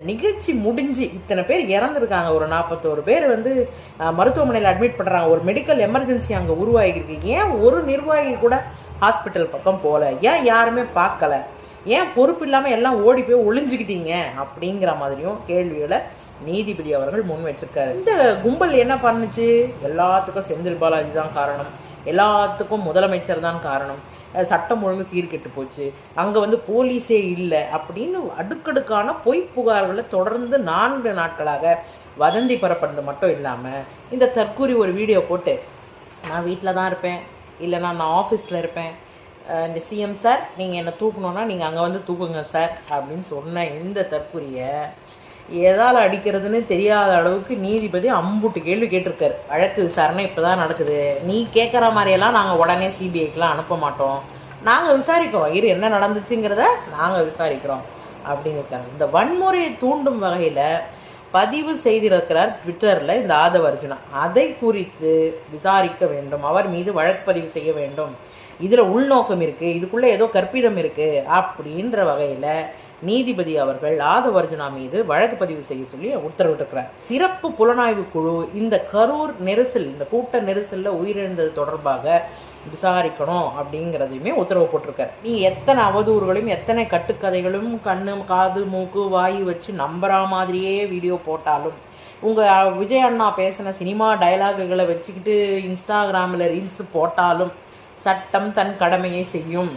நிகழ்ச்சி முடிஞ்சு இத்தனை பேர் இறந்துருக்காங்க. ஒரு நாற்பத்தோரு பேர் வந்து மருத்துவமனையில் அட்மிட் பண்ணுறாங்க ஒரு மெடிக்கல் எமர்ஜென்சி அங்கே உருவாகிருக்கு ஏன் ஒரு நிர்வாகி கூட ஹாஸ்பிட்டல் பக்கம் போகல ஏன் யாருமே பார்க்கல? ஏன் பொறுப்பு இல்லாமல் எல்லாம் ஓடி போய் ஒளிஞ்சுக்கிட்டீங்க? அப்படிங்கிற மாதிரியும் கேள்விகளை நீதிபதி அவர்கள் முன் வச்சிருக்காரு. இந்த கும்பல் என்ன பண்ணுச்சு? எல்லாத்துக்கும் செந்தில் பாலாஜி தான் காரணம். எல்லாத்துக்கும் முதலமைச்சர் தான் காரணம். சட்டம் ஒழுங்கு சீர்கெட்டு போச்சு. அங்கே வந்து போலீஸே இல்லை அப்படின்னு அடுக்கடுக்கான பொய் புகார்களை தொடர்ந்து நான்கு நாட்களாக வதந்தி பரப்புறது மட்டும் இல்லாமல் இந்த தற்கூரி ஒரு வீடியோ போட்டு நான் வீட்டில் தான் இருப்பேன் இல்லைனா நான் ஆஃபீஸில் இருப்பேன். இந்த சிஎம் சார் நீங்கள் என்னை தூக்கணுன்னா நீங்கள் அங்கே வந்து தூக்குங்க சார் அப்படின்னு சொன்ன இந்த தற்கூரியை எதால் அடிக்கிறதுன்னு தெரியாத அளவுக்கு நீதிபதி அம்புட்டு கேள்வி கேட்டிருக்காரு. வழக்கு விசாரணை இப்போ தான் நடக்குது. நீ கேட்குற மாதிரியெல்லாம் நாங்கள் உடனே சிபிஐக்கெலாம் அனுப்ப மாட்டோம். நாங்கள் விசாரிக்கிறோம். இரு என்ன நடந்துச்சுங்கிறத நாங்கள் விசாரிக்கிறோம். அப்படின்னு இருக்காங்க இந்த வன்முறையை தூண்டும் வகையில் பதிவு செய்திருக்கிறார் ட்விட்டரில் இந்த ஆதவ அர்ஜுனா. அதை குறித்து விசாரிக்க வேண்டும். அவர் மீது வழக்கு பதிவு செய்ய வேண்டும். இதில் உள்நோக்கம் இருக்குது இதுக்குள்ளே ஏதோ கற்பிதம் இருக்குது அப்படின்ற வகையில் நீதிபதி அவர்கள் ஆதவர்ஜனா மீது வழக்கு பதிவு செய்ய சொல்லி உத்தரவிட்டிருக்கிறார். சிறப்பு புலனாய்வு குழு இந்த கரூர் நெரிசல் இந்த கூட்ட நெரிசலில் உயிரிழந்தது தொடர்பாக விசாரிக்கணும் அப்படிங்கிறதையுமே உத்தரவு போட்டிருக்காரு. நீ எத்தனை அவதூறுகளையும் எத்தனை கட்டுக்கதைகளும் கண்ணு காது மூக்கு வாய் வச்சு நம்புற மாதிரியே வீடியோ போட்டாலும் உங்கள் விஜய் அண்ணா பேசின சினிமா டயலாகுகளை வச்சுக்கிட்டு இன்ஸ்டாகிராமில் ரீல்ஸ் போட்டாலும் சட்டம் தன் கடமையை செய்யும்.